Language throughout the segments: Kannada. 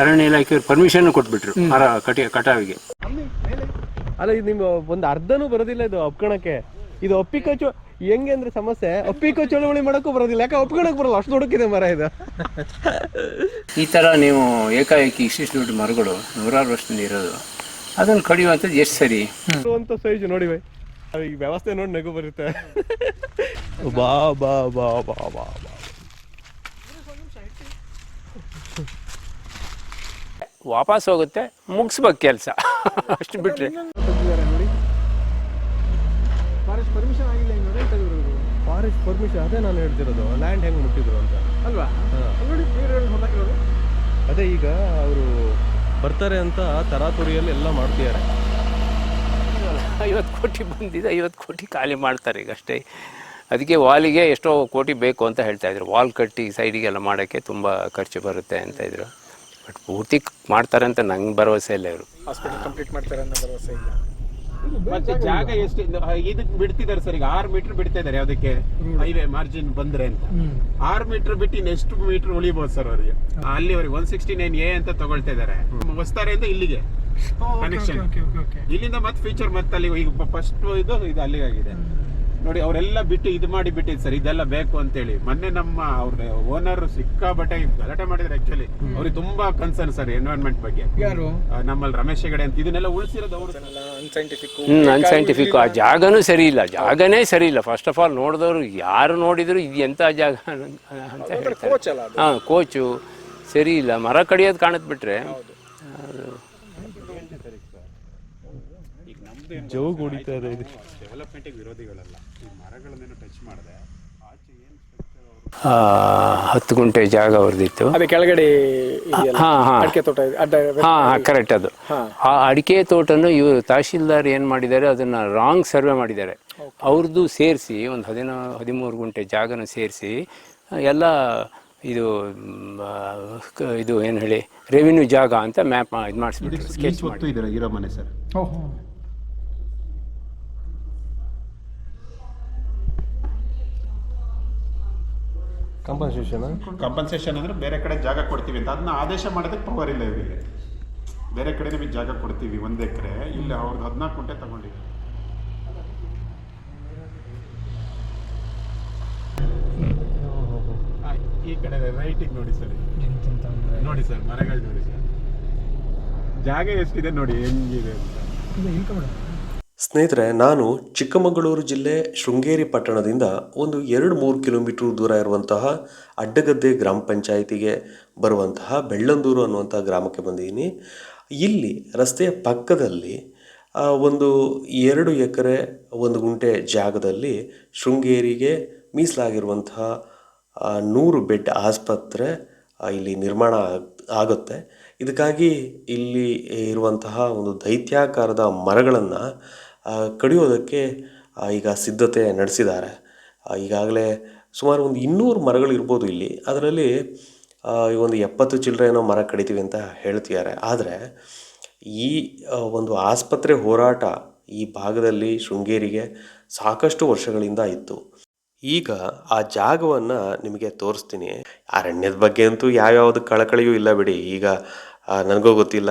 ಅರಣ್ಯ ಇಲಾಖೆ ಪರ್ಮಿಷನ್ ಕೊಟ್ಬಿಟ್ರು ಮರ ಕಟಿ ಕಟಾವಿಗೆ. ಅಲ್ಲ ಇದು ನಿಮ್ಗೆ ಒಂದು ಅರ್ಧನೂ ಬರೋದಿಲ್ಲ ಇದು ಒಪ್ಕೊಳಕ್ಕೆ ಇದು ಒಪ್ಪಿಕಚ್ಚು ಹೆಂಗೆ ಅಂದ್ರೆ ಸಮಸ್ಯೆ? ಒಪ್ಪಿಕೋ ಚಳುವಳಿ ಮಾಡೋಕ್ಕೂ ಬರೋದಿಲ್ಲ. ಯಾಕೆ ಒಪ್ಕೊಳಕ್ ಬರಲ್ಲ? ಅಷ್ಟು ದೊಡ್ಡಕ್ಕಿದೆ ಮರ ಇದು. ಈ ಥರ ನೀವು ಏಕಾಏಕಿ ಇಷ್ಟಿಷ್ಟು ದೊಡ್ಡ ಮರಗಳು ನೂರಾರು ವರ್ಷದಿಂದ ಇರೋದು. ಅದನ್ನು ಕಡಿಯುವಂಥದ್ದು ಎಷ್ಟು ಸರಿ? ಅಂತ ಸೈಜ್ ನೋಡಿ ಬೈ. ಅದು ಈ ವ್ಯವಸ್ಥೆ ನೋಡಿ ನಗು ಬರುತ್ತೆ. ಬಾ ಬಾ ಬಾ ಬಾ ಬಾ ಬಾ. ವಾಪಸ್ ಹೋಗುತ್ತೆ ಮುಗಿಸ್ಬೇಕು ಕೆಲಸ. ಅಷ್ಟು ಬಿಟ್ರೆ. ಫಾರೆಸ್ಟ್ ಪರ್ಮಿಷನ್ ಆಗಿಲ್ಲ ಹಿಂಗೆ ಫಾರೆಸ್ಟ್ ಪರ್ಮಿಷನ್ ಅದೇ ನಾನು ಹೇಳ್ತಿರೋದು ಲ್ಯಾಂಡ್ ಹೆಂಗೆ ಮುಟ್ಟಿದ್ರು ಅಂತ. ಅಲ್ವಾ? ಅದೇ ಈಗ ಅವರು ಬರ್ತಾರೆ ಅಂತ ತರಾತುರಿಯಲ್ಲಿ ಎಲ್ಲ ಮಾಡ್ತಿದ್ದಾರೆ. ಐವತ್ತು ಕೋಟಿ ಬಂದಿದೆ ಐವತ್ತು ಕೋಟಿ ಖಾಲಿ ಮಾಡ್ತಾರೆ ಈಗ ಅಷ್ಟೇ. ಅದಕ್ಕೆ ವಾಲಿಗೆ ಎಷ್ಟೋ ಕೋಟಿ ಬೇಕು ಅಂತ ಹೇಳ್ತಾ ಇದ್ರು. ವಾಲ್ ಕಟ್ಟಿ ಸೈಡಿಗೆಲ್ಲ ಮಾಡೋಕ್ಕೆ ತುಂಬ ಖರ್ಚು ಬರುತ್ತೆ ಅಂತ ಇದ್ರು. ಬಟ್ ಪೂರ್ತಿ ಮಾಡ್ತಾರೆ ಅಂತ ನಂಗೆ ಭರವಸೆ ಇಲ್ಲ ಇವರು. ಹಾಸ್ಪಿಟಲ್ ಕಂಪ್ಲೀಟ್ ಮಾಡ್ತಾರೆ ಅನ್ನೋ ಭರವಸೆ ಇಲ್ಲ. ಮತ್ತೆ ಜಾಗ ಎಷ್ಟು ಇದಕ್ಕೆ ಬಿಡ್ತಿದ್ದಾರೆ ಸರ್ ಈಗ. ಆರು ಮೀಟರ್ ಬಿಡ್ತಾ ಇದ್ದಾರೆ ಅದಕ್ಕೆ ಹೈವೇ ಮಾರ್ಜಿನ್ ಬಂದ್ರೆ ಅಂತ. ಆರು ಮೀಟರ್ ಬಿಟ್ಟು ಎಷ್ಟು ಮೀಟರ್ ಉಳಿಬಹುದು ಸರ್ ಅವರಿಗೆ? ಅಲ್ಲಿವರೆಗೆ ಒನ್ ಸಿಕ್ಸ್ಟಿ ನೈನ್ ಎ ಅಂತ ತಗೊಳ್ತಾ ಇದ್ದಾರೆ ಹೊಸ್ತಾರೆಯಿಂದ ಇಲ್ಲಿಗೆ. ಕನೆಕ್ಷನ್ ಇಲ್ಲಿಂದ ಮತ್ತೆ ಫ್ಯೂಚರ್ ಮತ್ತೆ ಅಲ್ಲಿ ಈಗ ಫಸ್ಟ್ ಇದು ಇದು ಅಲ್ಲಿಗೆ ಆಗಿದೆ ನೋಡಿ ಅವರೆಲ್ಲ ಬಿಟ್ಟು ಇದು ಮಾಡಿ ಬಿಟ್ಟಿದ್ದು ಸರ್ ಇದೆಲ್ಲ ಬೇಕು ಅಂತೇಳಿ. ಮೊನ್ನೆ ನಮ್ಮ ಅವ್ರ ಓನರ್ ಸಿಕ್ಕಾಬಟ್ಟೆ ಗಲಾಟೆ ಮಾಡಿದ್ರು ಆಕ್ಚುಲಿ ಅವ್ರಿಗೆ ತುಂಬಾ ಕನ್ಸರ್ನ್ ಸರ್ ಎನ್ವೈರನ್ಮೆಂಟ್ ಬಗ್ಗೆ. ಯಾರು? ನಮ್ಮಲ್ಲಿ ರಮೇಶ್ ಹೆಗಡೆ ಅಂತ. ಇದನ್ನೆಲ್ಲ ಉಳಿಸಿರೋದು ಅವರು ಅನ್ಸೈಂಟಿಫಿಕ್ ಅನ್ಸೈಂಟಿಫಿಕ್ ಆ ಜಾಗನೂ ಸರಿ ಇಲ್ಲ ಜಾಗನೇ ಸರಿ ಇಲ್ಲ. ಫಸ್ಟ್ ಆಫ್ ಆಲ್ ನೋಡಿದವರು ಯಾರು ನೋಡಿದ್ರು ಇದು ಎಂಥ ಜಾಗ ಅಂತ ಹೇಳ್ತಾರೆ. ಕೋಚ್ ಅಲ್ಲ ಅದು. ಹಾಂ ಕೋಚು ಸರಿ ಇಲ್ಲ ಮರ ಕಡಿಯೋದು ಕಾಣತ್ ಬಿಟ್ರೆ ಜೋಗ್ ಹೊಡಿತಾ ಇದೆ. ಇದು ಡೆವಲಪ್ಮೆಂಟಿಗೆ ವಿರೋಧಿಗಳಲ್ಲ. ಈ ಮರಗಳನ್ನೇನು ಟಚ್ ಮಾಡಿದೆ. ಆಚೆ ಏನು ಆ, ಹತ್ತು ಗುಂಟೆ ಜಾಗ ಅವ್ರದಿತ್ತು ಅದೇ ಕೆಳಗಡೆ ಇದೆಯಲ್ಲ, ಹಾಂ ಹಾಂ. ಅಡಿಕೆ ತೋಟ ಅಡ್ಡ ಹಾಂ ಕರೆಕ್ಟ್ ಅದು. ಆ ಅಡಿಕೆ ತೋಟನ ಇವರು ತಹಶೀಲ್ದಾರ್ ಏನು ಮಾಡಿದ್ದಾರೆ ಅದನ್ನು ರಾಂಗ್ ಸರ್ವೆ ಮಾಡಿದ್ದಾರೆ. ಅವ್ರದ್ದು ಸೇರಿಸಿ ಒಂದು ಹದಿನಾ ಹದಿಮೂರು ಗುಂಟೆ ಜಾಗನ ಸೇರಿಸಿ ಎಲ್ಲ ಇದು ಇದು ಏನು ಹೇಳಿ ರೆವಿನ್ಯೂ ಜಾಗ ಅಂತ ಮ್ಯಾಪ್ ಇದು ಮಾಡಿಸ್ಬಿಟ್ಟು ಸ್ಕೆಚ್ ಇರೋ ಮನೆ ಸರ್? ಕಂಪನ್ಸೇಷನ್ ಕಂಪನ್ಸೇಷನ್ ಅಂದ್ರೆ ಬೇರೆ ಕಡೆ ಜಾಗ ಕೊಡ್ತೀವಿ ಅಂತ. ಅದನ್ನ ಆದೇಶ ಮಾಡೋದಕ್ಕೆ ಪವರ್ ಇಲ್ಲ ಇವರಿಗೆ. ಬೇರೆ ಕಡೆ ನಿಮಗೆ ಜಾಗ ಕೊಡ್ತೀವಿ ಒಂದು ಎಕರೆ. ಇಲ್ಲಿ ಅವ್ರದ್ದು ಹದಿನಾಲ್ಕು ಗುಂಟೆ ತಗೊಂಡಿದ್ದಾರೆ ಈ ಕಡೆ ರೈಟಿಗೆ ನೋಡಿ ಸರ್. ನೋಡಿ ಸರ್ ಮರಗಳು ನೋಡಿ ಸರ್. ಜಾಗ ಎಷ್ಟಿದೆ ನೋಡಿ ಹೆಂಗಿದೆ ಅಂತ. ಸ್ನೇಹಿತರೆ, ನಾನು ಚಿಕ್ಕಮಗಳೂರು ಜಿಲ್ಲೆ ಶೃಂಗೇರಿ ಪಟ್ಟಣದಿಂದ ಒಂದು ಎರಡು ಮೂರು ಕಿಲೋಮೀಟರ್ ದೂರ ಇರುವಂತಹ ಅಡ್ಡಗದ್ದೆ ಗ್ರಾಮ ಪಂಚಾಯಿತಿಗೆ ಬರುವಂತಹ ಬೆಳ್ಳಂದೂರು ಅನ್ನುವಂಥ ಗ್ರಾಮಕ್ಕೆ ಬಂದಿದ್ದೀನಿ. ಇಲ್ಲಿ ರಸ್ತೆಯ ಪಕ್ಕದಲ್ಲಿ ಒಂದು ಎರಡು ಎಕರೆ ಒಂದು ಗುಂಟೆ ಜಾಗದಲ್ಲಿ ಶೃಂಗೇರಿಗೆ ಮೀಸಲಾಗಿರುವಂತಹ ನೂರು ಬೆಡ್ ಆಸ್ಪತ್ರೆ ಇಲ್ಲಿ ನಿರ್ಮಾಣ ಆಗ್- ಆಗುತ್ತೆ. ಇದಕ್ಕಾಗಿ ಇಲ್ಲಿ ಇರುವಂತಹ ಒಂದು ದೈತ್ಯಾಕಾರದ ಮರಗಳನ್ನು ಕಡಿಯೋದಕ್ಕೆ ಈಗ ಸಿದ್ಧತೆ ನಡೆಸಿದ್ದಾರೆ. ಈಗಾಗಲೇ ಸುಮಾರು ಒಂದು ಇನ್ನೂರು ಮರಗಳಿರ್ಬೋದು ಇಲ್ಲಿ. ಅದರಲ್ಲಿ ಈ ಒಂದು ಎಪ್ಪತ್ತು ಚಿಲ್ಲರೆ ಏನೋ ಮರ ಕಡಿತೀವಿ ಅಂತ ಹೇಳ್ತಿದ್ದಾರೆ. ಆದರೆ, ಈ ಒಂದು ಆಸ್ಪತ್ರೆ ಹೋರಾಟ ಈ ಭಾಗದಲ್ಲಿ ಶೃಂಗೇರಿಗೆ ಸಾಕಷ್ಟು ವರ್ಷಗಳಿಂದ ಇತ್ತು. ಈಗ ಆ ಜಾಗವನ್ನು ನಿಮಗೆ ತೋರಿಸ್ತೀನಿ. ಅರಣ್ಯದ ಬಗ್ಗೆ ಅಂತೂ ಯಾವ್ಯಾವುದು ಕಳಕಳಿಯೂ ಇಲ್ಲ ಬಿಡಿ. ಈಗ ನನಗೂ ಗೊತ್ತಿಲ್ಲ.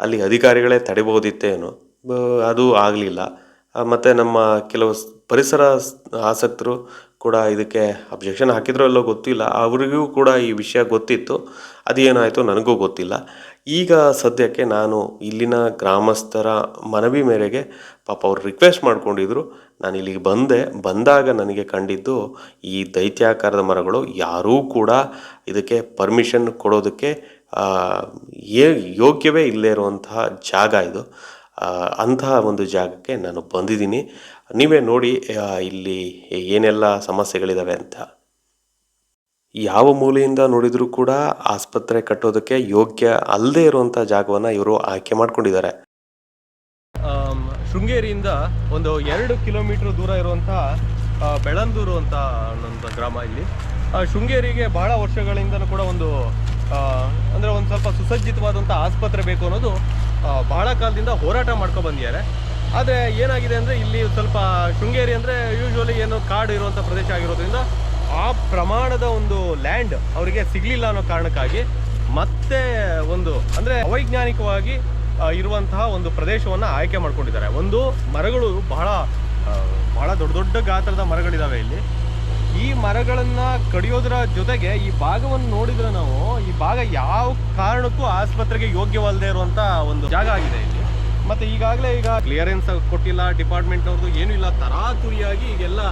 ಅಲ್ಲಿ ಅಧಿಕಾರಿಗಳೇ ತಡಿಬಹುದಿತ್ತೇನೋ. ಅದು ಆಗಲಿಲ್ಲ. ಮತ್ತು ನಮ್ಮ ಕೆಲವು ಪರಿಸರ ಆಸಕ್ತರು ಕೂಡ ಇದಕ್ಕೆ ಅಬ್ಜೆಕ್ಷನ್ ಹಾಕಿದ್ರೋ ಅಲ್ಲೋ ಗೊತ್ತಿಲ್ಲ. ಅವರಿಗೂ ಕೂಡ ಈ ವಿಷಯ ಗೊತ್ತಿತ್ತು. ಅದೇನಾಯಿತು ನನಗೂ ಗೊತ್ತಿಲ್ಲ. ಈಗ ಸದ್ಯಕ್ಕೆ ನಾನು ಇಲ್ಲಿನ ಗ್ರಾಮಸ್ಥರ ಮನವಿ ಮೇರೆಗೆ ಪಾಪ ಅವರು ರಿಕ್ವೆಸ್ಟ್ ಮಾಡಿಕೊಂಡಿದ್ರು. ನಾನು ಇಲ್ಲಿಗೆ ಬಂದೆ. ಬಂದಾಗ ನನಗೆ ಕಂಡಿದ್ದು ಈ ದೈತ್ಯಾಕಾರದ ಮರಗಳು ಯಾರೂ ಕೂಡ ಇದಕ್ಕೆ ಪರ್ಮಿಷನ್ ಕೊಡೋದಕ್ಕೆ ಯೋಗ್ಯವೇ ಇಲ್ಲೇ ಇರುವಂತಹ ಜಾಗ ಇದು. ಅಂತಹ ಒಂದು ಜಾಗಕ್ಕೆ ನಾನು ಬಂದಿದ್ದೀನಿ. ನೀವೇ ನೋಡಿ ಇಲ್ಲಿ ಏನೆಲ್ಲ ಸಮಸ್ಯೆಗಳಿದ್ದಾವೆ ಅಂತ. ಯಾವ ಮೂಲೆಯಿಂದ ನೋಡಿದರೂ ಕೂಡ ಆಸ್ಪತ್ರೆ ಕಟ್ಟೋದಕ್ಕೆ ಯೋಗ್ಯ ಅಲ್ಲದೆ ಇರುವಂಥ ಜಾಗವನ್ನು ಇವರು ಆಯ್ಕೆ ಮಾಡ್ಕೊಂಡಿದ್ದಾರೆ. ಶೃಂಗೇರಿಯಿಂದ ಒಂದು ಎರಡು ಕಿಲೋಮೀಟರ್ ದೂರ ಇರುವಂಥ ಬೆಳಂದೂರು ಅಂತ ಒಂದು ಗ್ರಾಮ ಇಲ್ಲಿ. ಶೃಂಗೇರಿಗೆ ಬಹಳ ವರ್ಷಗಳಿಂದಲೂ ಕೂಡ ಒಂದು ಅಂದ್ರೆ ಒಂದು ಸ್ವಲ್ಪ ಸುಸಜ್ಜಿತವಾದಂಥ ಆಸ್ಪತ್ರೆ ಬೇಕು ಅನ್ನೋದು ಬಹಳ ಕಾಲದಿಂದ ಹೋರಾಟ ಮಾಡ್ಕೊಂಡು ಬಂದಿದ್ದಾರೆ. ಆದರೆ ಏನಾಗಿದೆ ಅಂದರೆ ಇಲ್ಲಿ ಸ್ವಲ್ಪ ಶೃಂಗೇರಿ ಅಂದರೆ ಯೂಶ್ವಲಿ ಏನು ಕಾಡು ಇರುವಂಥ ಪ್ರದೇಶ ಆಗಿರೋದ್ರಿಂದ ಆ ಪ್ರಮಾಣದ ಒಂದು ಲ್ಯಾಂಡ್ ಅವರಿಗೆ ಸಿಗಲಿಲ್ಲ ಅನ್ನೋ ಕಾರಣಕ್ಕಾಗಿ ಮತ್ತೆ ಒಂದು, ಅಂದರೆ ಅವೈಜ್ಞಾನಿಕವಾಗಿ ಇರುವಂತಹ ಒಂದು ಪ್ರದೇಶವನ್ನು ಆಯ್ಕೆ ಮಾಡ್ಕೊಂಡಿದ್ದಾರೆ. ಒಂದು ಮರಗಳು ಬಹಳ ಬಹಳ ದೊಡ್ಡ ದೊಡ್ಡ ಗಾತ್ರದ ಮರಗಳಿದ್ದಾವೆ ಇಲ್ಲಿ. ಈ ಮರಗಳನ್ನ ಕಡಿಯೋದರ ಜೊತೆಗೆ ಈ ಭಾಗವನ್ನು ನೋಡಿದ್ರೆ ನಾವು ಈ ಭಾಗ ಯಾವ ಕಾರಣಕ್ಕೂ ಆಸ್ಪತ್ರೆಗೆ ಯೋಗ್ಯವಲ್ಲದೆ ಇರುವಂತ ಒಂದು ಜಾಗ ಆಗಿದೆ ಇಲ್ಲಿ. ಮತ್ತೆ ಈಗಾಗಲೇ ಈಗ ಕ್ಲಿಯರೆನ್ಸ್ ಕೊಟ್ಟಿಲ್ಲ ಡಿಪಾರ್ಟ್ಮೆಂಟ್ನವ್ರದ್ದು ಏನೂ ಇಲ್ಲ, ತರಾತುರಿಯಾಗಿ ಈಗೆಲ್ಲ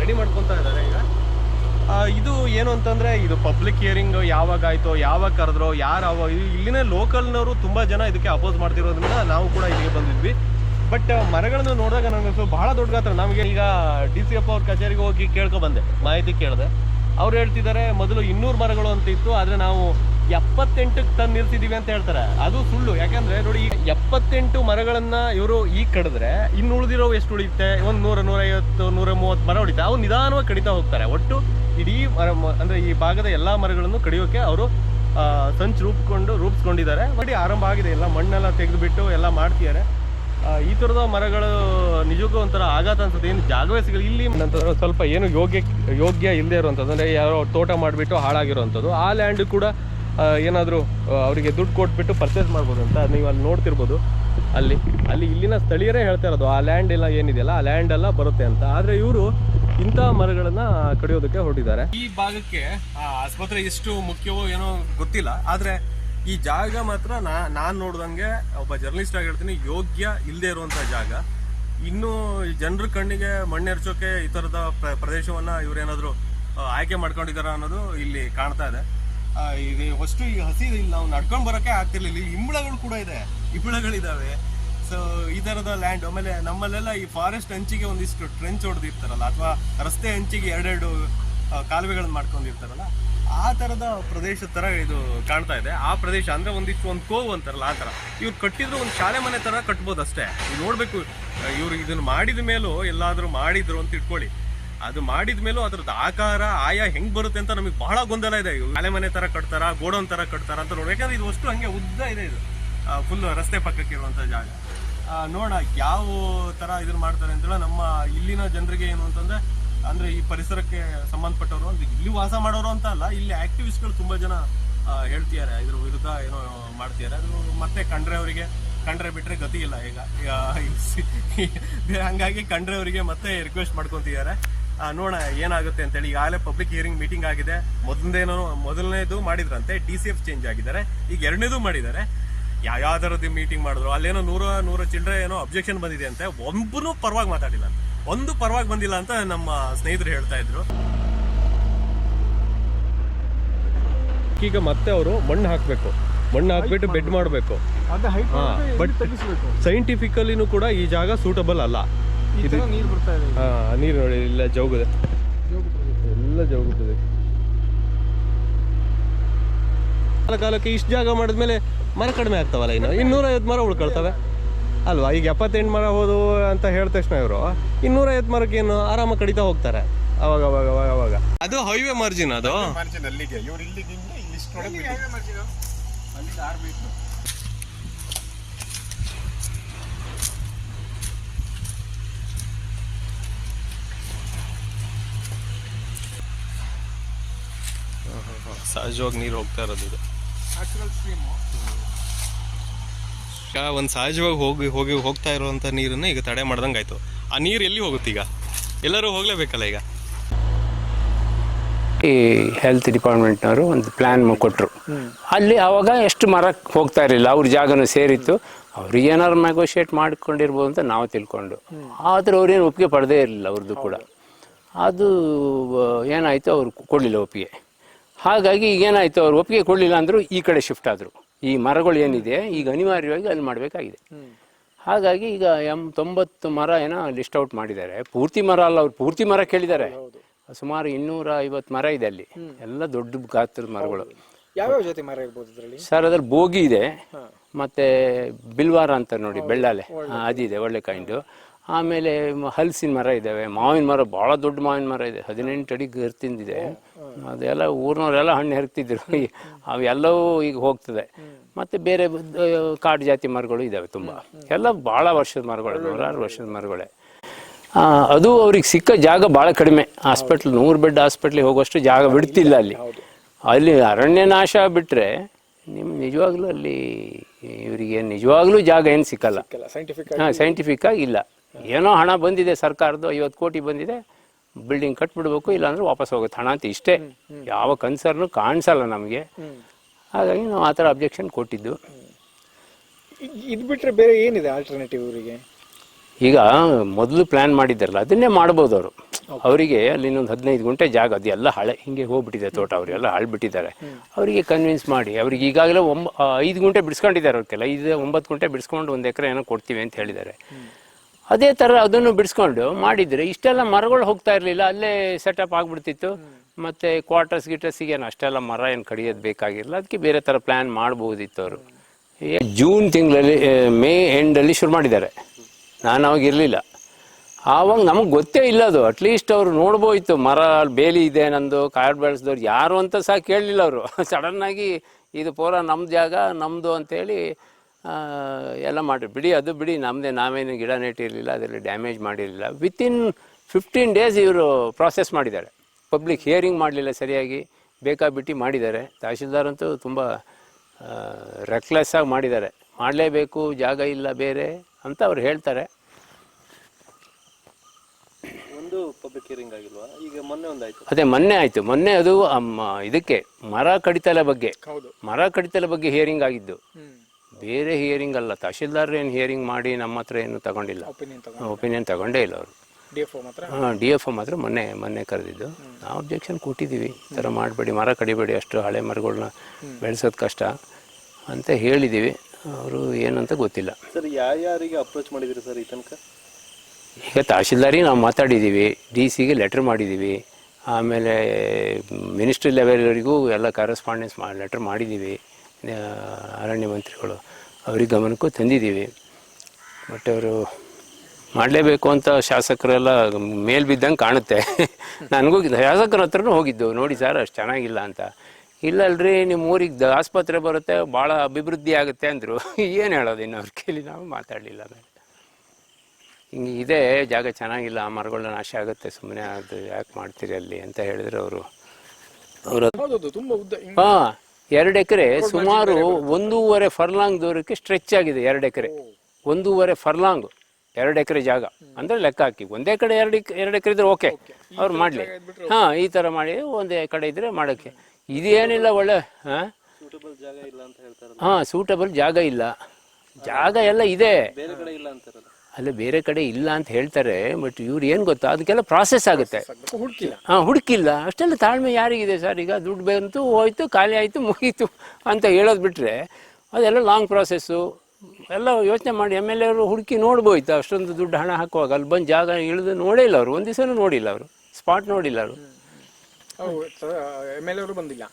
ರೆಡಿ ಮಾಡ್ಕೊತಾ ಇದ್ದಾರೆ ಈಗ. ಇದು ಏನು ಅಂತಂದ್ರೆ ಇದು ಪಬ್ಲಿಕ್ ಹಿಯರಿಂಗ್ ಯಾವಾಗ ಆಯ್ತೋ ಯಾವಾಗ ಕರೆದ್ರೋ, ಯಾರು ಅವ ಇಲ್ಲಿನೇ ಇಲ್ಲಿನ ಲೋಕಲ್ನವರು ತುಂಬಾ ಜನ ಇದಕ್ಕೆ ಅಪೋಸ್ ಮಾಡ್ತಿರೋದ್ರಿಂದ ನಾವು ಕೂಡ ಇಲ್ಲಿಗೆ ಬಂದಿದ್ವಿ. ಬಟ್ ಮರಗಳನ್ನು ನೋಡಿದಾಗ ನನಗೆ ಬಹಳ ದೊಡ್ಡ ಗಾತ್ರ. ನಮಗೆ ಈಗ ಡಿ ಸಿ ಎಫ್ ಅವ್ರ ಕಚೇರಿಗೆ ಹೋಗಿ ಕೇಳ್ಕೊ ಬಂದೆ. ಮಾಹಿತಿ ಕೇಳಿದೆ. ಅವ್ರು ಹೇಳ್ತಿದ್ದಾರೆ, ಮೊದಲು ಇನ್ನೂರು ಮರಗಳು ಅಂತ ಇತ್ತು, ಆದರೆ ನಾವು ಎಪ್ಪತ್ತೆಂಟಕ್ಕೆ ತಂದು ನಿಲ್ಸಿದೀವಿ ಅಂತ ಹೇಳ್ತಾರೆ. ಅದು ಸುಳ್ಳು. ಯಾಕಂದ್ರೆ, ನೋಡಿ, ಈಗ ಎಪ್ಪತ್ತೆಂಟು ಮರಗಳನ್ನ ಇವರು ಈಗ ಕಡಿದ್ರೆ, ಇನ್ನು ಉಳಿದಿರೋ ಎಷ್ಟು ಉಳಿಯುತ್ತೆ? ಒಂದು ನೂರ, ನೂರೈವತ್ತು ನೂರ ಮೂವತ್ತು ಮರ ಉಳಿತೆ ಅವು ನಿಧಾನವಾಗಿ ಕಡಿತಾ ಹೋಗ್ತಾರೆ. ಒಟ್ಟು ಇಡೀ ಮರ ಅಂದರೆ ಈ ಭಾಗದ ಎಲ್ಲಾ ಮರಗಳನ್ನು ಕಡಿಯೋಕೆ ಅವರು ಸಂಚು ರೂಪಿಕೊಂಡು, ರೂಪಿಸ್ಕೊಂಡಿದ್ದಾರೆ. ಬಟ್ ಆರಂಭ ಆಗಿದೆ. ಎಲ್ಲ ಮಣ್ಣೆಲ್ಲ ತೆಗೆದುಬಿಟ್ಟು ಎಲ್ಲ ಮಾಡ್ತಿದ್ದಾರೆ. ಈ ಥರದ ಮರಗಳು ನಿಜಕ್ಕೂ ಒಂಥರ ಆಘಾತ ಅನ್ಸುತ್ತೆ. ಏನು ಜಾಗವೇ ಸಿಗಲಿ ಇಲ್ಲಿ ನಂತರ ಸ್ವಲ್ಪ ಏನು ಯೋಗ್ಯ ಯೋಗ್ಯ ಇಲ್ಲದೆ ಇರುವಂಥದ್ದು. ಅಂದರೆ ಯಾರೋ ತೋಟ ಮಾಡಿಬಿಟ್ಟು ಹಾಳಾಗಿರುವಂಥದ್ದು. ಆ ಲ್ಯಾಂಡ್ ಕೂಡ ಏನಾದರೂ ಅವರಿಗೆ ದುಡ್ಡು ಕೊಟ್ಬಿಟ್ಟು ಪರ್ಚೇಸ್ ಮಾಡ್ಬೋದು ಅಂತ ನೀವು ಅಲ್ಲಿ ನೋಡ್ತಿರ್ಬೋದು. ಅಲ್ಲಿ ಅಲ್ಲಿ ಇಲ್ಲಿನ ಸ್ಥಳೀಯರೇ ಹೇಳ್ತಾ ಇರೋದು, ಆ ಲ್ಯಾಂಡ್ ಎಲ್ಲ ಏನಿದೆಯಲ್ಲ, ಆ ಲ್ಯಾಂಡ್ ಎಲ್ಲ ಬರುತ್ತೆ ಅಂತ. ಆದರೆ ಇವರು ಇಂಥ ಮರಗಳನ್ನ ಕಡಿಯೋದಕ್ಕೆ ಹೊರಟಿದ್ದಾರೆ. ಈ ಭಾಗಕ್ಕೆ ಆಸ್ಪತ್ರೆ ಎಷ್ಟು ಮುಖ್ಯವೋ ಏನೋ ಗೊತ್ತಿಲ್ಲ. ಆದರೆ ಈ ಜಾಗ ಮಾತ್ರ ನಾ, ನಾನು ನೋಡ್ದಂಗೆ ಒಬ್ಬ ಜರ್ನಲಿಸ್ಟ್ ಆಗಿ ಹೇಳ್ತೀನಿ ಯೋಗ್ಯ ಇಲ್ಲದೆ ಇರುವಂಥ ಜಾಗ. ಇನ್ನು ಜನರ ಕಣ್ಣಿಗೆ ಮಣ್ಣೆರ್ಚೋಕೆ ಈ ಥರದ ಪ್ರ- ಪ್ರದೇಶವನ್ನ ಇವರೇನಾದರೂ ಆಯ್ಕೆ ಮಾಡ್ಕೊಂಡಿದಾರ ಅನ್ನೋದು ಇಲ್ಲಿ ಕಾಣ್ತಾ ಇದೆ. ಇದು ಅಷ್ಟು ಈ ಹಸಿ ಇಲ್ಲಿ ನಾವು ನಡ್ಕೊಂಡು ಬರೋಕ್ಕೆ ಆಗ್ತಿರ್ಲಿಲ್ಲ. ಇಲ್ಲಿ ಇಂಬಳಗಳು ಕೂಡ ಇದೆ. ಇಂಬಳಗಳಿದಾವೆ ಸೊ ಈ ಥರದ ಲ್ಯಾಂಡ್ ಆಮೇಲೆ ನಮ್ಮಲ್ಲೆಲ್ಲ ಈ ಫಾರೆಸ್ಟ್ ಹಂಚಿಗೆ ಒಂದಿಷ್ಟು ಟ್ರೆಂಚ್ ಹೊಡೆದಿರ್ತಾರಲ್ಲ, ಅಥವಾ ರಸ್ತೆ ಹಂಚಿಗೆ ಎರಡೆರಡು ಕಾಲುವೆಗಳನ್ನ ಮಾಡ್ಕೊಂಡಿರ್ತಾರಲ್ಲ ಆ ಥರದ ಪ್ರದೇಶ ಥರ ಇದು ಕಾಣ್ತಾ ಇದೆ. ಆ ಪ್ರದೇಶ ಅಂದ್ರೆ ಒಂದಿಷ್ಟು ಒಂದು ಕೋವು ಅಂತಾರಲ್ಲ ಆ ಥರ ಇವ್ರು ಕಟ್ಟಿದ್ರು ಒಂದು ಶಾಲೆ ಮನೆ ಥರ ಕಟ್ಬೋದು ಅಷ್ಟೇ. ನೀವು ನೋಡಬೇಕು, ಇವ್ರು ಇದನ್ನು ಮಾಡಿದ ಮೇಲೂ ಎಲ್ಲಾದರೂ ಮಾಡಿದ್ರು ಅಂತ ಇಟ್ಕೊಳ್ಳಿ. ಅದು ಮಾಡಿದ ಮೇಲೂ ಅದ್ರದ್ದು ಆಕಾರ, ಆಯಾ ಹೆಂಗ್ ಬರುತ್ತೆ ಅಂತ ನಮಗೆ ಬಹಳ ಗೊಂದಲ ಇದೆ. ಇವ್ರು ಶಾಲೆ ಮನೆ ತರ ಕಟ್ತಾರ, ಗೋಡೌನ್ ತರ ಕಟ್ತಾರ ಅಂತ ನೋಡಿ ಯಾಕಂದ್ರೆ ಇದು ಅಷ್ಟು ಹಂಗೆ ಉದ್ದ ಇದೆ ಇದು. ಫುಲ್ ರಸ್ತೆ ಪಕ್ಕಕ್ಕೆ ಇರುವಂತ ಜಾಗ. ನೋಡ ನೋಡೋಣ, ಯಾವ ತರ ಇದನ್ನ ಮಾಡ್ತಾರೆ ಅಂತೇಳಿ ನಮ್ಮ ಇಲ್ಲಿನ ಜನರಿಗೆ ಏನು ಅಂತಂದ್ರೆ ಅಂದ್ರೆ ಈ ಪರಿಸರಕ್ಕೆ ಸಂಬಂಧಪಟ್ಟವರು ಅಂದ್ರೆ ಇಲ್ಲಿ ವಾಸ ಮಾಡೋರು ಅಂತ ಅಲ್ಲ, ಇಲ್ಲಿ ಆಕ್ಟಿವಿಸ್ಟ್ಗಳು ತುಂಬಾ ಜನ ಹೇಳ್ತಿದ್ದಾರೆ. ಇದ್ರ ವಿರುದ್ಧ ಏನೋ ಮಾಡ್ತಿದ್ದಾರೆ. ಅದು ಮತ್ತೆ ಕಂಡ್ರೆ ಅವರಿಗೆ ಕಂಡ್ರೆ ಬಿಟ್ರೆ ಗತಿ ಇಲ್ಲ ಈಗ. ಹಂಗಾಗಿ ಕಂಡ್ರೆ ಅವರಿಗೆ ಮತ್ತೆ ರಿಕ್ವೆಸ್ಟ್ ಮಾಡ್ಕೊತಿದ್ದಾರೆ. ನೋಡೋಣ ಏನಾಗುತ್ತೆ ಅಂತೇಳಿ. ಈಗಾಗಲೇ ಪಬ್ಲಿಕ್ ಹಿಯರಿಂಗ್ ಮೀಟಿಂಗ್ ಆಗಿದೆ. ಮೊದಲನೇನೋ ಮೊದಲನೇದು ಮಾಡಿದ್ರಂತೆ. ಡಿ ಸಿ ಎಫ್ ಚೇಂಜ್ ಆಗಿದ್ದಾರೆ. ಈಗ ಎರಡನೇದು ಮಾಡಿದ್ದಾರೆ. ಯಾವ ಥರದ್ದು ಮೀಟಿಂಗ್ ಮಾಡಿದ್ರು? ಅಲ್ಲೇನೋ ನೂರ ನೂರ ಚಿಲ್ಲರೆ ಏನೋ ಅಬ್ಜೆಕ್ಷನ್ ಬಂದಿದೆ ಅಂತೆ. ಒಬ್ಬನು ಪರವಾಗಿ ಮಾತಾಡಿಲ್ಲ ಅಂತ. ಒಂದು ಪರವಾಗಿ ಬಂದಿಲ್ಲ ಅಂತ ನಮ್ಮ ಸ್ನೇಹಿತರು ಹೇಳ್ತಾ ಇದ್ರು. ಈಗ ಮತ್ತೆ ಅವರು ಮಣ್ಣು ಹಾಕಬೇಕು. ಮಣ್ಣು ಹಾಕ್ಬಿಟ್ಟು ಬೆಡ್ ಮಾಡಬೇಕು. ತಗ್ಗಿಸ್ಬೇಕು? ಸೈಂಟಿಫಿಕಲಿನೂ ಕೂಡ ಈ ಜಾಗ ಸೂಟಬಲ್ ಅಲ್ಲ. ಇದು ನೀರು ಬರ್ತಾ ಇದೆ ಹಾ ನೀರು ನೋಡಿ ಇಲ್ಲ ಜೋಗ ಎಲ್ಲ ಜೌಗುತ್ತದೆ. ಕಾಲ ಕಾಲಕ್ಕೆ ಇಷ್ಟು ಜಾಗ ಮಾಡಿದ್ಮೇಲೆ ಮರ ಕಡಿಮೆ ಆಗ್ತಾವಲ್ಲ ಇನ್ನು? ಇನ್ನೂರೈವತ್ತು ಮರ ಉಳ್ಕೊಳ್ತವೆ. ಅಲ್ವಾ? ಈಗ ಎಪ್ಪತ್ತೆಂಟು ಮರ ಹೋದು ಅಂತ ಹೇಳಿದ ತಕ್ಷಣ ಇವರು ಇನ್ನೂರೈವತ್ತು ಮರಕ್ಕೆ ಏನು ಆರಾಮಾಗಿ ಕಡಿತಾ ಹೋಗ್ತಾರೆ. ಅವಾಗ ಅವಾಗ ಅವಾಗ ಅವಾಗ. ಅದು ಹೈವೇ ಮಾರ್ಜಿನ್ ಅದು. ಮಾರ್ಜಿನ್ ಅಲ್ಲಿಗೆ. ಇವ್ರು ಸಹಜವಾಗಿ ನೀರು ಹೋಗ್ತಾ ಇರೋದು ಇದು. ನ್ಯಾಚುರಲ್ ಸ್ಟ್ರೀಮು ಒಂದು ಸಹಜವಾಗಿ ಹೋಗಿ ಹೋಗಿ, ಹೋಗ್ತಾ ಇರುವಂಥ ನೀರನ್ನು ಈಗ ತಡೆ ಮಾಡ್ದಂಗೆ ಆಯಿತು ಆ ನೀರು ಎಲ್ಲಿ ಹೋಗುತ್ತೆ ಈಗ? ಎಲ್ಲರೂ ಹೋಗಲೇಬೇಕಲ್ಲ ಈಗ? ಈ ಹೆಲ್ತ್ ಡಿಪಾರ್ಟ್ಮೆಂಟ್ನವರು ಒಂದು ಪ್ಲ್ಯಾನ್ ಕೊಟ್ಟರು ಅಲ್ಲಿ ಆವಾಗ ಎಷ್ಟು ಮರ ಹೋಗ್ತಾ ಇರಲಿಲ್ಲ, ಅವ್ರ ಜಾಗನೂ ಸೇರಿತ್ತು. ಅವ್ರಿಗೆ ಏನಾದ್ರು ನೆಗೋಷಿಯೇಟ್ ಮಾಡ್ಕೊಂಡಿರ್ಬೋದು ಅಂತ ನಾವು ತಿಳ್ಕೊಂಡು. ಆದರೆ ಅವ್ರೇನು ಒಪ್ಪಿಗೆ ಪಡೆದೇ ಇರಲಿಲ್ಲ ಅವ್ರದ್ದು ಕೂಡ. ಅದು ಏನಾಯಿತು, ಅವ್ರು ಕೊಡಲಿಲ್ಲ ಒಪ್ಪಿಗೆ. ಹಾಗಾಗಿ ಈಗೇನಾಯಿತು ಅವ್ರು ಒಪ್ಪಿಗೆ ಕೊಡಲಿಲ್ಲ ಅಂದರು ಈ ಕಡೆ ಶಿಫ್ಟ್ ಆದರು. ಈ ಮರಗಳು ಏನಿದೆ ಈಗ ಅನಿವಾರ್ಯವಾಗಿ ಅಲ್ಲಿ ಮಾಡಬೇಕಾಗಿದೆ. ಹಾಗಾಗಿ ಈಗ ಎಂ ತೊಂಬತ್ತು ಮರ ಏನೋ ಲಿಸ್ಟ್ ಔಟ್ ಮಾಡಿದ್ದಾರೆ. ಪೂರ್ತಿ ಮರ ಅಲ್ಲ ಅವ್ರು ಪೂರ್ತಿ ಮರ ಕೇಳಿದ್ದಾರೆ. ಸುಮಾರು ಇನ್ನೂರ ಐವತ್ತು ಮರ ಇದೆ ಅಲ್ಲಿ. ಎಲ್ಲ ದೊಡ್ಡ ಗಾತ್ರದ ಮರಗಳು. ಯಾವ್ಯಾವ ಜೊತೆ ಮರ ಇರ್ಬೋದು ಇದರಲ್ಲಿ? ಸರ್ ಅದ್ರಲ್ಲಿ ಬೋಗಿ ಇದೆ. ಮತ್ತೆ ಬಿಲ್ವಾರ ಅಂತ ನೋಡಿ ಬೆಳ್ಳಾಲೆ. ಅದಿದೆ ಒಳ್ಳೆ ಕೈಂಡು ಆಮೇಲೆ ಹಲಸಿನ ಮರ ಇದ್ದಾವೆ ಮಾವಿನ ಮರ ಭಾಳ ದೊಡ್ಡ ಮಾವಿನ ಮರ ಇದೆ. ಹದಿನೆಂಟು ಅಡಿ ಗರ್ತಿಂದಿದೆ ಅದೆಲ್ಲ ಊರಿನವರೆಲ್ಲ ಹಣ್ಣು ಹೆರ್ತಿದ್ರು. ಅವೆಲ್ಲವೂ ಈಗ ಹೋಗ್ತದೆ. ಮತ್ತೆ ಬೇರೆ ಕಾಡು ಜಾತಿ ಮರಗಳು ಇದ್ದಾವೆ ತುಂಬ. ಎಲ್ಲ ಭಾಳ ವರ್ಷದ ಮರಗಳು ನೂರಾರು ವರ್ಷದ ಮರಗಳೇ. ಅದು ಅವ್ರಿಗೆ ಸಿಕ್ಕ ಜಾಗ ಭಾಳ ಕಡಿಮೆ. ಹಾಸ್ಪಿಟ್ಲ್ ನೂರು ಬೆಡ್ ಹಾಸ್ಪಿಟ್ಲಿಗೆ ಹೋಗುವಷ್ಟು ಜಾಗ ಬಿಡ್ತಿಲ್ಲ ಅಲ್ಲಿ. ಅಲ್ಲಿ ಅರಣ್ಯ ನಾಶ ಬಿಟ್ಟರೆ ನಿಮ್ಮ ನಿಜವಾಗ್ಲೂ ಅಲ್ಲಿ ಇವರಿಗೆ ನಿಜವಾಗ್ಲೂ ಜಾಗ ಏನು ಸಿಕ್ಕಲ್ಲ. ಸೈಂಟಿಫಿಕ್ ಹಾಂ ಸೈಂಟಿಫಿಕ್ ಆಗಿ ಇಲ್ಲ. ಏನೋ ಹಣ ಬಂದಿದೆ ಸರ್ಕಾರದ್ದು ಐವತ್ತು ಕೋಟಿ ಬಂದಿದೆ ಬಿಲ್ಡಿಂಗ್ ಕಟ್ಬಿಡ್ಬೇಕು ಇಲ್ಲಾಂದ್ರೆ ವಾಪಸ್ ಹೋಗುತ್ತೆ. ಹಣ ಅಂತ ಇಷ್ಟೇ. ಯಾವ ಕನ್ಸರ್ನು ಕಾಣಿಸಲ್ಲ ನಮಗೆ. ಹಾಗಾಗಿ ನಾವು ಆ ಥರ ಅಬ್ಜೆಕ್ಷನ್ ಕೊಟ್ಟಿದ್ದು. ಇದು ಬಿಟ್ಟರೆ ಬೇರೆ ಏನಿದೆ ಆಲ್ಟರ್ನೇಟಿವ್ ಅವರಿಗೆ ಈಗ ಮೊದಲು ಪ್ಲ್ಯಾನ್ ಮಾಡಿದ್ದಾರಲ್ಲ ಅದನ್ನೇ ಮಾಡ್ಬೋದು ಅವರು. ಅವರಿಗೆ ಅಲ್ಲಿ ಇನ್ನೊಂದು ಹದಿನೈದು ಗುಂಟೆ ಜಾಗ ಅದು ಎಲ್ಲ ಹಳೆ ಹಿಂಗೆ ಹೋಗ್ಬಿಟ್ಟಿದೆ ತೋಟ ಅವರೆಲ್ಲ ಹಾಳ್ಬಿಟ್ಟಿದ್ದಾರೆ. ಅವರಿಗೆ ಕನ್ವಿನ್ಸ್ ಮಾಡಿ ಅವ್ರಿಗೆ ಈಗಾಗಲೇ ಒಂಬ ಐದು ಗಂಟೆ ಬಿಡಿಸ್ಕೊಂಡಿದ್ದಾರೆ ಅವ್ರಿಗೆಲ್ಲ. ಇದು ಒಂಬತ್ತು ಗುಂಟೆ ಬಿಡಿಸ್ಕೊಂಡು ಒಂದು ಎಕರೆ ಏನೋ ಕೊಡ್ತೀವಿ ಅಂತ ಹೇಳಿದ್ದಾರೆ. ಅದೇ ಥರ ಅದನ್ನು ಬಿಡಿಸ್ಕೊಂಡು ಮಾಡಿದರೆ ಇಷ್ಟೆಲ್ಲ ಮರಗಳು ಹೋಗ್ತಾ ಇರಲಿಲ್ಲ ಅಲ್ಲೇ ಸೆಟಪ್ ಆಗಿಬಿಡ್ತಿತ್ತು. ಮತ್ತು ಕ್ವಾರ್ಟರ್ಸ್ ಗಿಟರ್ಸಿಗೆ ಏನು ಅಷ್ಟೆಲ್ಲ ಮರ ಏನು ಕಡಿಯೋದು ಬೇಕಾಗಿರಲಿಲ್ಲ ಅದಕ್ಕೆ ಬೇರೆ ಥರ ಪ್ಲ್ಯಾನ್ ಮಾಡ್ಬೋದಿತ್ತು ಅವರು. ಜೂನ್ ತಿಂಗಳಲ್ಲಿ ಮೇ ಎಂಡಲ್ಲಿ ಶುರು ಮಾಡಿದ್ದಾರೆ. ನಾನು ಅವಾಗ ಇರಲಿಲ್ಲ. ಆವಾಗ ನಮಗೆ ಗೊತ್ತೇ ಇಲ್ಲ ಅದು. ಅಟ್ಲೀಸ್ಟ್ ಅವರು ನೋಡ್ಬೋಯ್ತು ಮರ ಅಲ್ಲಿ ಬೇಲಿ ಇದೆ ನಂದು ಕಾಡು ಬೆಳೆಸಿದವ್ರು ಯಾರು ಅಂತ ಸಹ ಕೇಳಲಿಲ್ಲ ಅವರು. ಸಡನ್ನಾಗಿ ಇದು ಪೂರ ನಮ್ಮ ಜಾಗ ನಮ್ಮದು ಅಂತೇಳಿ ಎಲ್ಲ ಮಾಡಿ ಬಿಡಿ ಅದು ಬಿಡಿ ನಮ್ಮದೇ ನಾವೇನು ಗಿಡ ನೆಟ್ಟಿರಲಿಲ್ಲ ಅದರಲ್ಲಿ ಡ್ಯಾಮೇಜ್ ಮಾಡಿರಲಿಲ್ಲ. ವಿತಿನ್ ಫಿಫ್ಟೀನ್ ಡೇಸ್ ಇವರು ಪ್ರಾಸೆಸ್ ಮಾಡಿದ್ದಾರೆ. ಪಬ್ಲಿಕ್ ಹಿಯರಿಂಗ್ ಮಾಡಲಿಲ್ಲ ಸರಿಯಾಗಿ ಬೇಕಾಬಿಟ್ಟು ಮಾಡಿದ್ದಾರೆ. ತಹಶೀಲ್ದಾರ್ ಅಂತೂ ತುಂಬ ರೆಕ್ಲೆಸ್ ಆಗಿ ಮಾಡಿದ್ದಾರೆ. ಮಾಡಲೇಬೇಕು ಜಾಗ ಇಲ್ಲ ಬೇರೆ ಅಂತ ಅವ್ರು ಹೇಳ್ತಾರೆ. ಒಂದು ಪಬ್ಲಿಕ್ ಹಿಯರಿಂಗ್ ಆಗಿಲ್ವಾ? ಈಗ ಮೊನ್ನೆ ಒಂದಾಯ್ತು. ಅದೇ ಮೊನ್ನೆ ಆಯಿತು. ಮೊನ್ನೆ ಅದು ಇದಕ್ಕೆ ಮರ ಕಡಿತಲ ಬಗ್ಗೆ ಹೌದು. ಮರ ಕಡಿತಲ ಬಗ್ಗೆ ಹಿಯರಿಂಗ್ ಆಗಿದ್ದು. ಬೇರೆ ಹಿಯರಿಂಗ್ ಅಲ್ಲ. ತಹಶೀಲ್ದಾರ್ ಏನು ಹಿಯರಿಂಗ್ ಮಾಡಿ ನಮ್ಮ ಹತ್ರ ಏನು ತಗೊಂಡಿಲ್ಲ. ಒಪಿನಿಯನ್ ತಗೊಂಡು ಒಪಿನಿಯನ್ ತಗೊಂಡೇ ಇಲ್ಲ ಅವರು. ಡಿ ಎಫ್ ಮಾತ್ರ? ಹಾಂ ಡಿ ಎಫ್ ಮಾತ್ರ ಮೊನ್ನೆ ಮೊನ್ನೆ ಕರೆದಿದ್ದು. ನಾವು ಅಬ್ಜೆಕ್ಷನ್ ಕೊಟ್ಟಿದ್ದೀವಿ ಈ ಥರ ಮಾಡಬೇಡಿ ಮರ ಕಡಿಬೇಡಿ ಅಷ್ಟು ಹಳೆ ಮರಗಳನ್ನ ಬೆಳೆಸೋದು ಕಷ್ಟ ಅಂತ ಹೇಳಿದ್ದೀವಿ ಅವರು ಏನಂತ ಗೊತ್ತಿಲ್ಲ. ಸರ್ ಯಾರ್ಯಾರಿಗೆ ಅಪ್ರೋಚ್ ಮಾಡಿದಿರಿ ಸರ್ ಈ ತನಕ? ಈಗ ತಹಶೀಲ್ದಾರಿಗೆ ನಾವು ಮಾತಾಡಿದ್ದೀವಿ ಡಿ ಸಿಗೆ ಲೆಟ್ರ್ ಮಾಡಿದ್ದೀವಿ ಆಮೇಲೆ ಮಿನಿಸ್ಟ್ರಿ ಲೆವೆಲ್ವರೆಗೂ ಎಲ್ಲ ಕರೆಸ್ಪಾಂಡೆನ್ಸ್ ಮಾ ಲೆಟ್ರ್ ಮಾಡಿದ್ದೀವಿ ಅರಣ್ಯ ಮಂತ್ರಿಗಳು. ಅವ್ರಿಗೆ ಗಮನಕ್ಕೂ ತಂದಿದ್ದೀವಿ. ಬಟ್ ಅವರು ಮಾಡಲೇಬೇಕು ಅಂತ ಶಾಸಕರೆಲ್ಲ ಮೇಲ್ ಬಿದ್ದಂಗೆ ಕಾಣುತ್ತೆ. ನನಗೂ ಶಾಸಕರ ಹತ್ರನೂ ಹೋಗಿದ್ದು. ನೋಡಿ ಸರ್ ಅಷ್ಟು ಚೆನ್ನಾಗಿಲ್ಲ ಅಂತ. ಇಲ್ಲಲ್ರಿ ನಿಮ್ಮ ಊರಿಗೆ ಆಸ್ಪತ್ರೆ ಬರುತ್ತೆ ಭಾಳ ಅಭಿವೃದ್ಧಿ ಆಗುತ್ತೆ ಅಂದರು. ಏನು ಹೇಳೋದು ಇನ್ನು ಅವ್ರ ಕೇಳಿ ನಾವು ಮಾತಾಡಲಿಲ್ಲ ಹಿಂಗೆ ಇದೆ ಜಾಗ ಚೆನ್ನಾಗಿಲ್ಲ ಆ ಮರಗಳನ್ನ ನಾಶ ಆಗುತ್ತೆ ಸುಮ್ಮನೆ ಅದು ಯಾಕೆ ಮಾಡ್ತೀರಿ ಅಲ್ಲಿ ಅಂತ ಹೇಳಿದ್ರು ಅವರು. ಅವರು ಹಾ. ಎರಡು ಎಕರೆ ಸುಮಾರು ಒಂದೂವರೆ ಫರ್ಲಾಂಗ್ ದೂರಕ್ಕೆ ಸ್ಟ್ರೆಚ್ ಆಗಿದೆ ಎರಡು ಎಕರೆ. ಒಂದೂವರೆ ಫರ್ಲಾಂಗ್ ಎರಡು ಎಕರೆ ಜಾಗ. ಅಂದ್ರೆ ಲೆಕ್ಕ ಹಾಕಿ. ಒಂದೇ ಕಡೆ ಎರಡು ಎರಡು ಎಕರೆ ಇದ್ರೆ ಓಕೆ. ಅವ್ರು ಮಾಡಲಿ. ಹಾ ಈ ಥರ ಮಾಡಿ ಒಂದೇ ಕಡೆ ಇದ್ರೆ ಮಾಡೋಕ್ಕೆ. ಇದೇನಿಲ್ಲ ಒಳ್ಳೆ ಹಾಂ? ಹಾಂ ಜಾಗ ಇಲ್ಲ ಅಂತ ಹೇಳ್ತಾರೆ ಹಾ ಸೂಟಬಲ್ ಜಾಗ ಇಲ್ಲ. ಜಾಗ ಎಲ್ಲ ಇದೆ. ಅಲ್ಲ ಬೇರೆ ಕಡೆ ಇಲ್ಲ ಅಂತ ಹೇಳ್ತಾರೆ ಬಟ್ ಇವ್ರು ಏನು ಗೊತ್ತಾ ಅದಕ್ಕೆಲ್ಲ ಪ್ರಾಸೆಸ್ ಆಗುತ್ತೆ ಹುಡುಕಿಲ್ಲ ಹಾಂ ಹುಡುಕಿಲ್ಲ ಅಷ್ಟೆಲ್ಲ ತಾಳ್ಮೆ ಯಾರಿಗಿದೆ ಸರ್ ಈಗ ದುಡ್ಡು ಬಂತು ಹೋಯ್ತು ಖಾಲಿ ಆಯಿತು ಮುಗೀತು ಅಂತ ಹೇಳೋದು ಬಿಟ್ಟರೆ ಅದೆಲ್ಲ ಲಾಂಗ್ ಪ್ರಾಸೆಸ್ಸು ಎಲ್ಲ ಯೋಚನೆ ಮಾಡಿ ಎಂ ಎಲ್ ಎವರು ಹುಡುಕಿ ನೋಡ್ಬೋಯ್ತು ಅಷ್ಟೊಂದು ದುಡ್ಡು ಹಣ ಹಾಕುವಾಗ ಅಲ್ಲಿ ಬಂದು ಜಾಗ ಇಳಿದು ನೋಡೇ ಇಲ್ಲ ಅವರು ಒಂದು ದಿವಸನೂ ನೋಡಿಲ್ಲ ಅವರು ಸ್ಪಾಟ್ ನೋಡಿಲ್ಲ ಅವರು ಎಂ ಎಲ್ ಅವರು ಬಂದಿಲ್ಲ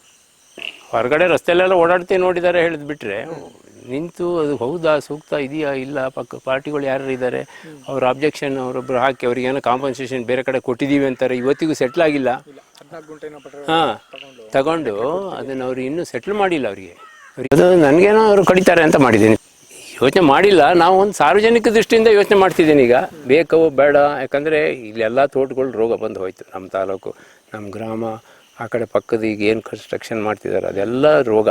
ಹೊರಗಡೆ ರಸ್ತೆಯಲ್ಲೆಲ್ಲ ಓಡಾಡ್ತಿ ನೋಡಿದ್ದಾರೆ ಹೇಳಿದ್ ಬಿಟ್ರೆ ನಿಂತು ಅದು ಹೌದಾ, ಸೂಕ್ತ ಇದೆಯಾ, ಇಲ್ಲ ಪಕ್ಕ ಪಾರ್ಟಿಗಳು ಯಾರು ಇದ್ದಾರೆ, ಅವ್ರ ಅಬ್ಜೆಕ್ಷನ್ ಅವರೊಬ್ಬರು ಹಾಕಿ, ಅವ್ರಿಗೆ ಏನೋ ಕಾಂಪನ್ಸೇಷನ್ ಬೇರೆ ಕಡೆ ಕೊಟ್ಟಿದ್ದೀವಿ ಅಂತಾರೆ, ಇವತ್ತಿಗೂ ಸೆಟ್ಲ್ ಆಗಿಲ್ಲ. ಹಾಂ, ತಗೊಂಡು ಅದನ್ನು ಅವ್ರು ಇನ್ನೂ ಸೆಟ್ಲ್ ಮಾಡಿಲ್ಲ ಅವರಿಗೆ. ಅದು ನನಗೇನೋ ಅವರು ಕಡಿತಾರೆ ಅಂತ ಮಾಡಿದ್ದೀನಿ. ಯೋಚನೆ ಮಾಡಿಲ್ಲ, ನಾವು ಒಂದು ಸಾರ್ವಜನಿಕ ದೃಷ್ಟಿಯಿಂದ ಯೋಚನೆ ಮಾಡ್ತಿದ್ದೀನಿ ಈಗ. ಬೇಕೋ ಬೇಡ, ಯಾಕಂದರೆ ಇಲ್ಲೆಲ್ಲ ತೋಟಗಳು ರೋಗ ಬಂದು ಹೋಯ್ತು ನಮ್ಮ ತಾಲೂಕು ನಮ್ಮ ಗ್ರಾಮ, ಆ ಕಡೆ ಪಕ್ಕದ ಈಗ ಏನು ಕನ್ಸ್ಟ್ರಕ್ಷನ್ ಮಾಡ್ತಿದ್ದಾರೆ ಅದೆಲ್ಲ ರೋಗ.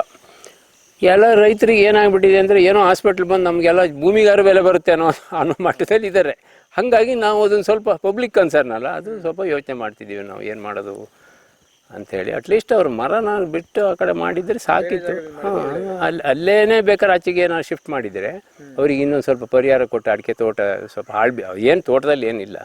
ಎಲ್ಲ ರೈತರಿಗೆ ಏನಾಗ್ಬಿಟ್ಟಿದೆ ಅಂದರೆ ಏನೋ ಹಾಸ್ಪಿಟ್ಲ್ ಬಂದು ನಮಗೆಲ್ಲ ಭೂಮಿಗಾರ ಬೆಲೆ ಬರುತ್ತೆ ಅನ್ನೋ ಅನ್ನೋ ಮಟ್ಟದಲ್ಲಿ ಇದ್ದಾರೆ. ಹಾಗಾಗಿ ನಾವು ಅದನ್ನು ಸ್ವಲ್ಪ ಪಬ್ಲಿಕ್ ಕನ್ಸರ್ನ್ ಅಲ್ಲ ಅದು ಸ್ವಲ್ಪ ಯೋಚನೆ ಮಾಡ್ತಿದ್ದೀವಿ ನಾವು ಏನು ಮಾಡೋದು ಅಂಥೇಳಿ ಅಟ್ಲೀಸ್ಟ್ ಅವ್ರ ಮರನ ಬಿಟ್ಟು ಆ ಕಡೆ ಮಾಡಿದರೆ ಸಾಕಿತ್ತು. ಹಾಂ ಅಲ್ಲಿ ಅಲ್ಲೇ ಬೇಕಾದ್ರೆ ಆಚೆಗೆ ಏನೋ ಶಿಫ್ಟ್ ಮಾಡಿದರೆ ಅವ್ರಿಗೆ ಇನ್ನೊಂದು ಸ್ವಲ್ಪ ಪರಿಹಾರ ಕೊಟ್ಟು ಅಡಿಕೆ ತೋಟ ಸ್ವಲ್ಪ ಹಾಳ್ಬಿ ಏನು ತೋಟದಲ್ಲಿ ಏನಿಲ್ಲ.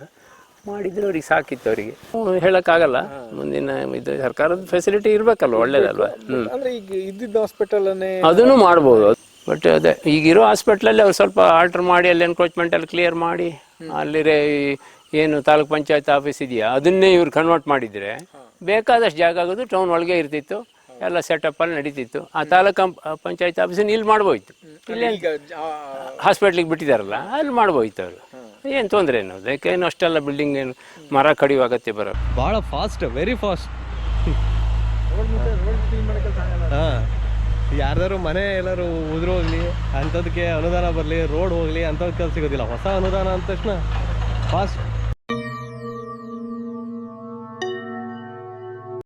ಮಾಡಿದ್ರೆ ಅವ್ರಿಗೆ ಸಾಕಿತ್ತು ಅವರಿಗೆ ಹೇಳೋಕ್ಕಾಗಲ್ಲ ಮುಂದಿನ ಇದು ಸರ್ಕಾರದ ಫೆಸಿಲಿಟಿ ಇರಬೇಕಲ್ವ? ಒಳ್ಳೇದಲ್ವ? ಹ್ಞೂ ಅಂದ್ರೆ ಈಗ ಇದ್ದಿದ್ದ ಹಾಸ್ಪಿಟಲ್ ಅನ್ನೇ ಅದನ್ನು ಮಾಡ್ಬೋದು. ಬಟ್ ಅದೇ ಈಗಿರೋ ಹಾಸ್ಪಿಟ್ಲಲ್ಲಿ ಅವ್ರು ಸ್ವಲ್ಪ ಆಲ್ಟರ್ ಮಾಡಿ ಅಲ್ಲಿ ಎನ್ಕ್ರೋಚ್ಮೆಂಟ್ ಅಲ್ಲಿ ಕ್ಲಿಯರ್ ಮಾಡಿ ಅಲ್ಲಿರೇ ಈ ಏನು ತಾಲೂಕ್ ಪಂಚಾಯತ್ ಆಫೀಸ್ ಇದೆಯಾ? ಅದನ್ನೇ ಇವ್ರು ಕನ್ವರ್ಟ್ ಮಾಡಿದರೆ ಬೇಕಾದಷ್ಟು ಜಾಗ ಆಗೋದು ಟೌನ್ ಒಳಗೆ ಇರ್ತಿತ್ತು. ಎಲ್ಲ ಸೆಟಪ್ ಅಲ್ಲಿ ನಡೀತಿತ್ತು. ಆ ತಾಲೂಕ್ ಪಂಚಾಯತ್ ಆಫೀಸನ್ನು ಇಲ್ಲಿ ಮಾಡ್ಬೋಯ್ತು. ಇಲ್ಲೇ ಈಗ ಜ- ಹಾಸ್ಪಿಟ್ಲಿಗೆ ಬಿಟ್ಟಿದಾರಲ್ಲ ಅಲ್ಲಿ ಮಾಡ್ಬೋಯ್ತು ಅವರು. ಏನು ತೊಂದರೆ ಏನು? ಅದಕ್ಕೇನು ಅಷ್ಟೆಲ್ಲ ಬಿಲ್ಡಿಂಗ್ ಏನು ಮರ ಕಡಿಯುವ ಅಗತ್ಯ ಬರೋ ಭಾಳ ಫಾಸ್ಟ್ ವೆರಿ ಫಾಸ್ಟ್ ಹಾಂ. ಯಾರ್ದಾರು ಮನೆ ಎಲ್ಲರೂ ಉದುರು ಹೋಗ್ಲಿ ಅಂಥದಕ್ಕೆ ಅನುದಾನ ಬರಲಿ ರೋಡ್ ಹೋಗಲಿ ಅಂಥದ್ದು ಕೆಲಸ ಸಿಗೋದಿಲ್ಲ. ಹೊಸ ಅನುದಾನ ಅಂದ ತಕ್ಷಣ ಫಾಸ್ಟ್